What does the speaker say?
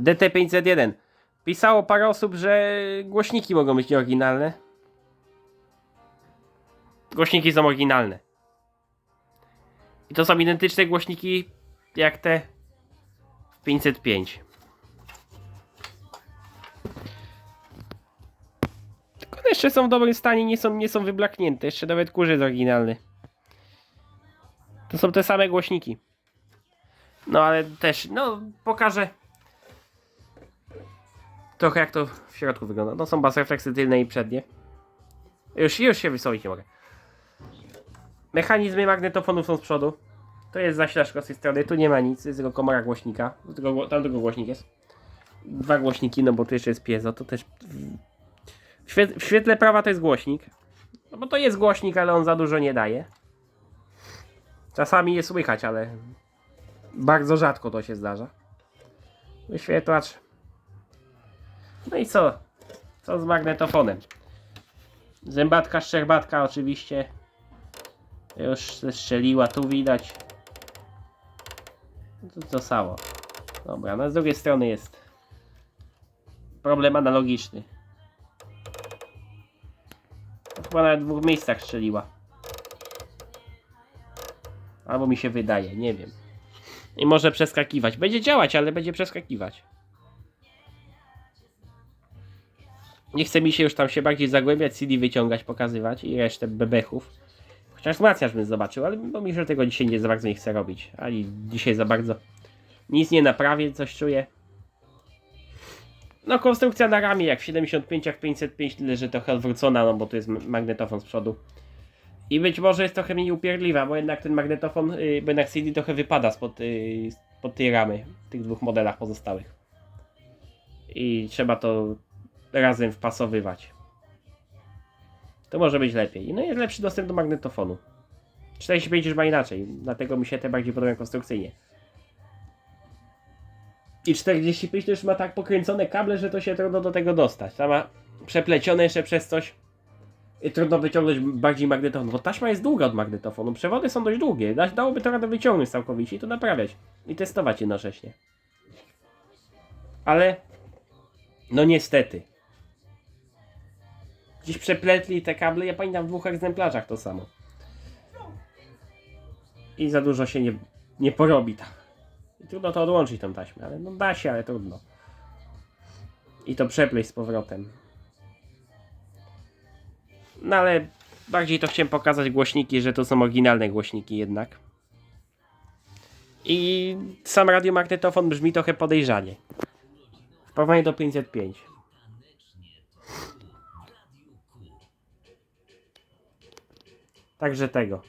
DT501. Pisało parę osób, że głośniki mogą być nieoryginalne. Głośniki są oryginalne. I to są identyczne głośniki jak te w 505. Tylko one jeszcze są w dobrym stanie, nie są, nie są wyblaknięte. Jeszcze nawet kurz jest oryginalny. To są te same głośniki. No ale też, no pokażę trochę jak to w środku wygląda. No są bas refleksy tylne i przednie. Już, już się wysłowić nie mogę. Mechanizmy magnetofonów są z przodu. To jest zasilacz z tej strony, tu nie ma nic, jest tylko komora głośnika. Tylko, tam tylko głośnik jest. Dwa głośniki, no bo tu jeszcze jest piezo, to też... W, świe- w świetle prawa to jest głośnik. No bo to jest głośnik, ale on za dużo nie daje. Czasami je słychać, ale bardzo rzadko to się zdarza. Wyświetlacz. No i co? Co z magnetofonem? Zębatka, szczerbatka oczywiście. Już strzeliła, tu widać. To sało. Dobra, no z drugiej strony jest problem analogiczny. To Chyba w dwóch miejscach strzeliła. Albo mi się wydaje, nie wiem. I może przeskakiwać. Będzie działać, ale będzie przeskakiwać. Nie chce mi się już tam się bardziej zagłębiać, CD wyciągać, pokazywać i resztę bebechów. Chociaż wzmacniacz bym zobaczył, ale bo mi tego dzisiaj nie za bardzo nie chce robić. Ani dzisiaj za bardzo nic nie naprawię, coś czuję. No konstrukcja na ramię jak w 75, jak 505, tyle że trochę odwrócona, no bo tu jest magnetofon z przodu. I być może jest trochę mniej upierdliwa, bo jednak ten magnetofon, yy, bo jednak CD trochę wypada spod, yy, spod tej ramy w tych dwóch modelach pozostałych. I trzeba to razem wpasowywać. To może być lepiej. No i jest lepszy dostęp do magnetofonu. 45 już ma inaczej, dlatego mi się te bardziej podobają konstrukcyjnie. I 45 też ma tak pokręcone kable, że to się trudno do tego dostać. Tam ma przeplecione jeszcze przez coś. I trudno wyciągnąć bardziej magnetofon, bo taśma jest długa od magnetofonu. Przewody są dość długie. Da, dałoby to radę wyciągnąć całkowicie i to naprawiać. I testować jednocześnie. Ale no niestety. Gdzieś przepletli te kable, ja pamiętam w dwóch egzemplarzach to samo. I za dużo się nie, nie porobi tam. I trudno to odłączyć tą taśmę, ale no da się, ale trudno. I to przepleść z powrotem. No ale bardziej to chciałem pokazać głośniki, że to są oryginalne głośniki jednak. I sam radiomagnetofon brzmi trochę podejrzanie. W porównaniu do 505. Także tego.